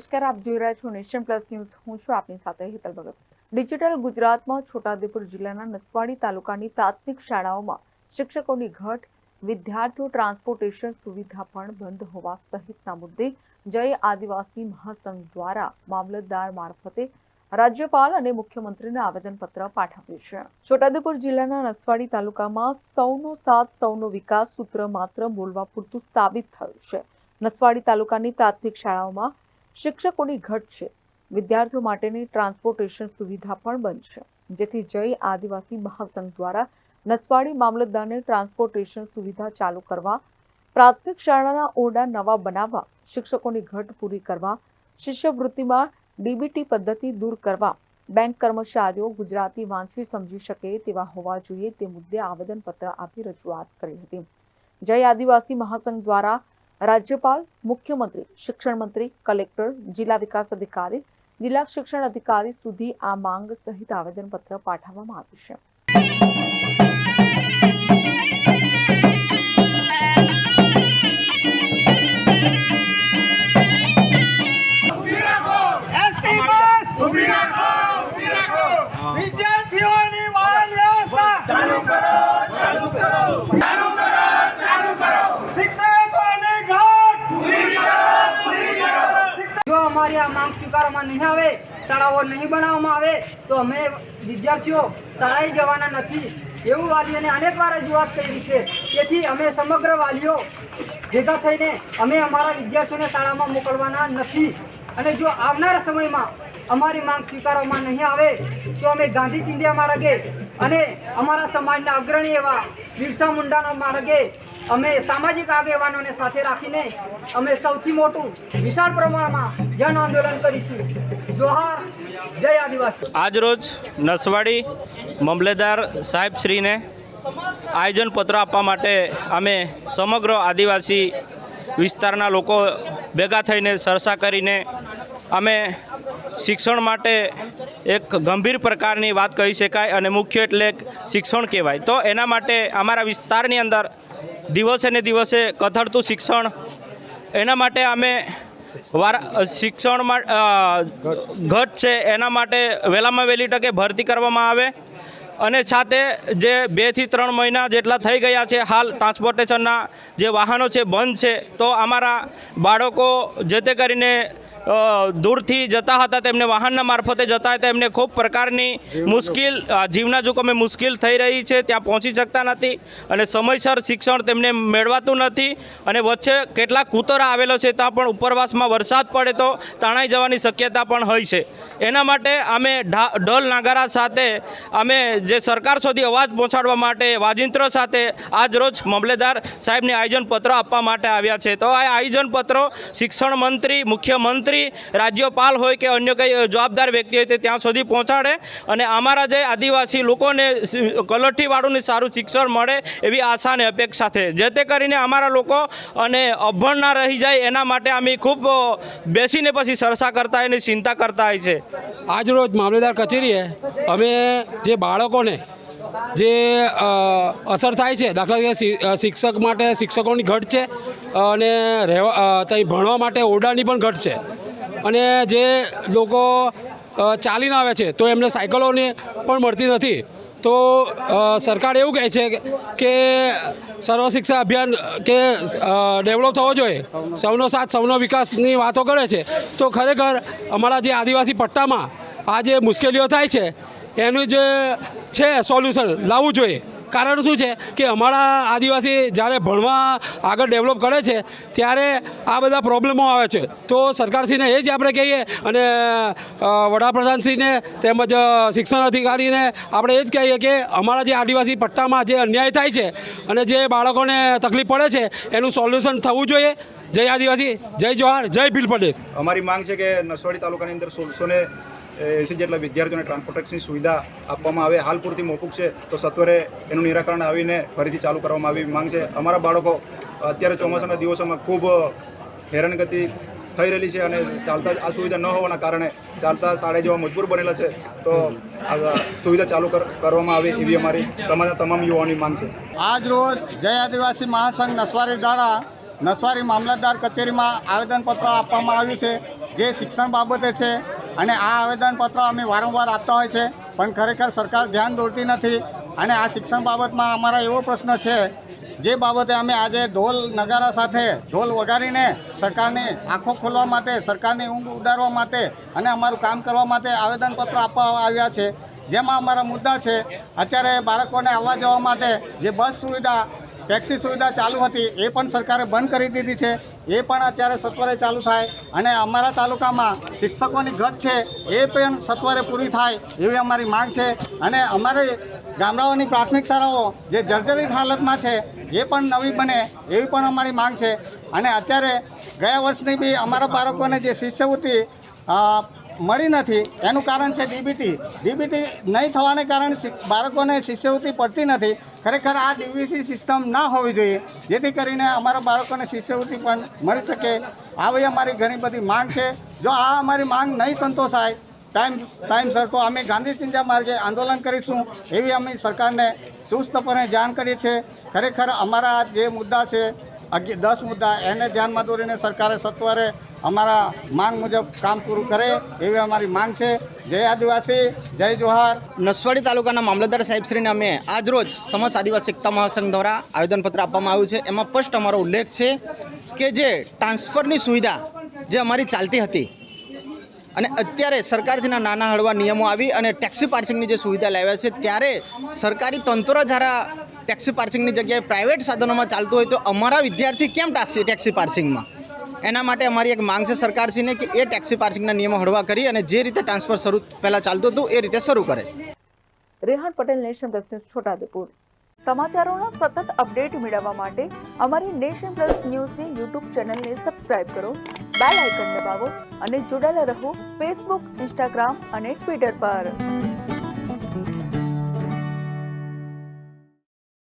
નમસ્કાર, આપ જોઈ રહ્યા છો નેશન પ્લસ ન્યૂઝ. હું છું આપની સાથે હેતલ ભગત. ડિજિટલ ગુજરાતમાં છોટાઉદેપુર જિલ્લાના નસવાડી તાલુકાની પ્રાથમિક શાળાઓમાં શિક્ષકોની ઘટ, વિદ્યાર્થીઓ ટ્રાન્સપોર્ટેશન સુવિધા પણ બંધ હોવા સહિતના મુદ્દે જય આદિવાસી મહાસંઘ દ્વારા મામલતદાર મારફતે રાજ્યપાલ અને મુખ્યમંત્રીને આવેદનપત્ર પાઠવ્યું છે. છોટાઉદેપુર જિલ્લાના નસવાડી તાલુકામાં સૌનો સાથ, સૌનો વિકાસ સૂત્ર માત્ર બોલવા પૂરતું સાબિત થયું છે. નસવાડી તાલુકાની પ્રાથમિક શાળાઓમાં શિક્ષકોની ઘટ છે. વિદ્યાર્થીઓ માટેની ટ્રાન્સપોર્ટેશન સુવિધા પણ છે. જેથી જય આદિવાસી મહાસંઘ દ્વારા નસવાડી મામલતદારને ટ્રાન્સપોર્ટેશન સુવિધા ચાલુ કરવા, પ્રાથમિક શાળાના ઓરડા નવા બનાવવા, શિક્ષકોની ઘટ પૂરી કરવા, શિષ્યવૃત્તિમાં ડીબીટી પદ્ધતિ દૂર કરવા, બેંક કર્મચારીઓ ગુજરાતી વાંચી સમજી શકે તેવા હોવા જોઈએ તે મુદ્દે આવેદનપત્ર આપી રજૂઆત કરી હતી. જય આદિવાસી મહાસંઘ દ્વારા રાજ્યપાલ, મુખ્યમંત્રી, શિક્ષણ મંત્રી, કલેક્ટર, જિલ્લા વિકાસ અધિકારી, જિલ્લા શિક્ષણ અધિકારી સુધી આ માંગ સહિત આવેદનપત્ર પાઠવવામાં આવ્યું છે. અમારી આ માંગ સ્વીકારવામાં નહીં આવે, શાળાઓ નહીં બનાવવામાં આવે, તો અમે વિદ્યાર્થીઓ શાળાએ જવાના નથી. એવું વાલીઓને અનેક વાર રજૂઆત કરી છે. તેથી અમે સમગ્ર વાલીઓ ભેગા થઈને અમે અમારા વિદ્યાર્થીઓને શાળામાં મોકલવાના નથી. અને જો આવનારા સમયમાં અમારી માંગ સ્વીકારવામાં નહીં આવે, તો અમે ગાંધી ચિંધ્યા માર્ગે અને અમારા સમાજના અગ્રણી એવા બિરસા મુંડાના માર્ગે અમે સામાજિક આગેવાનોને સાથે રાખીને અમે સૌથી મોટું વિશાળ પ્રમાણમાં જન આંદોલન કરીશું. જોહાર, જય આદિવાસી. આજરોજ નસવાડી મામલેદાર સાહેબશ્રીને આયોજનપત્ર આપવા માટે અમે સમગ્ર આદિવાસી વિસ્તારના લોકો ભેગા થઈને સરસા કરીને અમે શિક્ષણ માટે એક ગંભીર પ્રકારની વાત કહી શકાય અને મુખ્ય એટલે શિક્ષણ કહેવાય. તો એના માટે અમારા વિસ્તારની અંદર દિવસે ને દિવસે કથળતું શિક્ષણ. એના માટે અમે વારા શિક્ષણમાં ઘટ છે, એના માટે વહેલામાં વહેલી ટકે ભરતી કરવામાં આવે. અને સાથે જે બેથી ત્રણ મહિના જેટલા થઈ ગયા છે હાલ ટ્રાન્સપોર્ટેશનના જે વાહનો છે, બંધ છે, તો અમારા બાળકો જે કરીને દૂરથી જતા હતા તેમને વાહનના મારફતે જતા હતા. એમને ખૂબ પ્રકારની મુશ્કેલ જીવના જોખમે મુશ્કેલ થઈ રહી છે. ત્યાં પહોંચી શકતા નથી અને સમયસર શિક્ષણ તેમને મેળવાતું નથી. અને વચ્ચે કેટલાક કૂતરા આવેલો છે ત્યાં પણ ઉપરવાસમાં વરસાદ પડે તો તણાઈ જવાની શક્યતા પણ હોય છે. એના માટે અમે ઢોલ નાગારા સાથે અમે જે સરકાર સુધી અવાજ પહોંચાડવા માટે વાજિંત્ર સાથે આજ રોજ મામલેદાર સાહેબને આયોજનપત્ર આપવા માટે આવ્યા છે. તો આ આયોજનપત્રો શિક્ષણ મંત્રી મુખ્યમંત્રી રાજ્યપાલ હોય કે અન્ય કંઈ જવાબદાર વ્યક્તિ હોય તે ત્યાં સુધી પહોંચાડે અને અમારા જે આદિવાસી લોકોને કલઠીવાળુંને સારું શિક્ષણ મળે એવી આશા અને અપેક્ષા છે. જે તે કરીને અમારા લોકો અને અભણ ના રહી જાય એના માટે અમે ખૂબ બેસીને પછી ચર્ચા કરતા અને ચિંતા કરતા હોય છે. આજ રોજ મામલેદાર કચેરીએ અમે જે બાળકોને જે અસર થાય છે, દાખલા તરીકે શિક્ષક માટે શિક્ષકોની ઘટ છે અને રહેવા ત્યાં ભણવા માટે ઓરડાની પણ ઘટ છે. અને જે લોકો ચાલીને આવે છે, તો એમને સાયકલોની પણ મળતી નથી. તો સરકાર એવું કહે છે કે સર્વ શિક્ષા અભિયાન કે ડેવલપ થવો જોઈએ. સૌનો સાથ, સૌનો વિકાસની વાતો કરે છે. તો ખરેખર અમારા જે આદિવાસી પટ્ટામાં આ જે મુશ્કેલીઓ થાય છે, એનું જે છે, સોલ્યુશન લાવવું જોઈએ. કારણ શું છે કે અમારા આદિવાસી જ્યારે ભણવા આગળ ડેવલપ કરે છે, ત્યારે આ બધા પ્રોબ્લેમો આવે છે. તો સરકારશ્રીને એ જ આપણે કહીએ અને વડાપ્રધાનશ્રીને તેમજ શિક્ષણ અધિકારીને આપણે એ જ કહીએ કે અમારા જે આદિવાસી પટ્ટામાં જે અન્યાય થાય છે અને જે બાળકોને તકલીફ પડે છે, એનું સોલ્યુશન થવું જોઈએ. જય આદિવાસી, જય જવાહર, જય ભીલ પ્રદેશ. અમારી માંગ છે કે નસવાડી તાલુકાની અંદર સોળસો એંસી જેટલા વિદ્યાર્થીઓને ટ્રાન્સપોર્ટેશનની સુવિધા આપવામાં આવે, હાલ પૂરતી મોકૂફ છે, તો સત્વરે એનું નિરાકરણ આવીને ફરીથી ચાલુ કરવામાં આવી માંગ છે. અમારા બાળકો અત્યારે ચોમાસાના દિવસોમાં ખૂબ હેરાનગતિ થઈ રહેલી છે અને ચાલતા આ સુવિધા ન હોવાના કારણે ચાલતા શાળા જવા મજબૂર બનેલા છે, તો આ સુવિધા ચાલુ કર- કરવામાં આવે એવી અમારી સમાજના તમામ યુવાઓની માંગ છે. આજ રોજ જય આદિવાસી મહાસંઘ નસવારી દ્વારા નસવારી મામલતદાર કચેરીમાં આવેદનપત્ર આપવામાં આવ્યું છે. જે શિક્ષણ બાબતે છે અને આ આવેદનપત્ર અમે વારંવાર આપતા હોય છે, પણ ખરેખર સરકાર ધ્યાન દોરતી નથી. અને આ શિક્ષણ બાબતમાં અમારા એવો પ્રશ્ન છે, જે બાબતે અમે આજે ઢોલ નગારા સાથે ઢોલ વગાડીને સરકારની આંખો ખોલવા માટે, સરકારની ઊંઘ ઉડારવા માટે અને અમારું કામ કરવા માટે આવેદનપત્ર આપવા આવ્યા છે. જેમાં અમારા મુદ્દા છે, અત્યારે બાળકોને આવવા જવા માટે જે બસ સુવિધા, ટેક્સી સુવિધા ચાલુ હતી, એ પણ સરકારે બંધ કરી દીધી છે. એ પણ અત્યારે સત્વરે ચાલુ થાય અને અમારા તાલુકામાં શિક્ષકોની ઘટ છે, એ પણ સત્વરે પૂરી થાય એવી અમારી માંગ છે. અને અમારે ગામડાઓની પ્રાથમિક શાળાઓ જે જર્જરિત હાલતમાં છે, એ પણ નવી બને એવી પણ અમારી માંગ છે. અને અત્યારે ગયા વર્ષની બી અમારા બાળકોને જે શિષ્યવૃત્તિ મળી નથી. એનું કારણ છે ડીબીટી. ડીબીટી નહીં થવાને કારણે બાળકોને શિષ્યવૃત્તિ પડતી નથી. ખરેખર આ ડીવીસી સિસ્ટમ ના હોવી જોઈએ. જેથી કરીને અમારા બાળકોને શિષ્યવૃત્તિ પણ મળી શકે. આવી અમારી ઘણી બધી માંગ છે. જો આ અમારી માંગ નહીં સંતોષાય, ટાઈમ ટાઈમસર તો અમે ગાંધી ચિંતા માર્ગે આંદોલન કરીશું. એવી અમે સરકારને ચુસ્તપણે જાણ કરીએ છીએ. ખરેખર અમારા જે મુદ્દા છે દસ મુદ્દા. એને ધ્યાનમાં દોરીને સરકારે સત્વરે અમારા માંગ મુજબ કામ પૂરું કરે એવી અમારી માંગ છે. જય આદિવાસી, જય જોહાર. નસવાડી તાલુકાના મામલતદાર સાહેબશ્રીને અમે આજરોજ સમસ્ત આદિવાસી એકતા મહાસંઘ દ્વારા આવેદનપત્ર આપવામાં આવ્યું છે. એમાં સ્પષ્ટ અમારો ઉલ્લેખ છે કે જે ટ્રાન્સફરની સુવિધા જે અમારી ચાલતી હતી અને અત્યારે સરકારશ્રીના નાના હળવા નિયમો આવી અને ટેક્સી પાર્સિંગની જે સુવિધા લાવ્યા છે, ત્યારે સરકારી તંત્ર જ્યારે ટેક્સી પાર્સિંગની જગ્યાએ પ્રાઇવેટ સાધનોમાં ચાલતું હોય તો અમારા વિદ્યાર્થી કેમ ટાસી ટેક્સી પાર્સિંગમાં એના માટે અમારી એક માંગ છે સરકારશ્રીને કે એ ટેક્સી પાર્સિંગના નિયમો હળવા કરી અને જે રીતે ટ્રાન્સફર શરૂ પહેલાં ચાલતું હતું એ રીતે શરૂ કરે. Rehan Patel, nation plus news, Chhotaudepur. સમાચારોના સતત અપડેટ મેળવવા માટે અમારી નેશન પ્લસ ન્યૂઝની યુટ્યુબ ચેનલને સબસ્ક્રાઇબ કરો, બેલ આઇકન દબાવો અને જોડાયેલા રહો ફેસબુક ઇન્સ્ટાગ્રામ અને ટ્વિટર પર.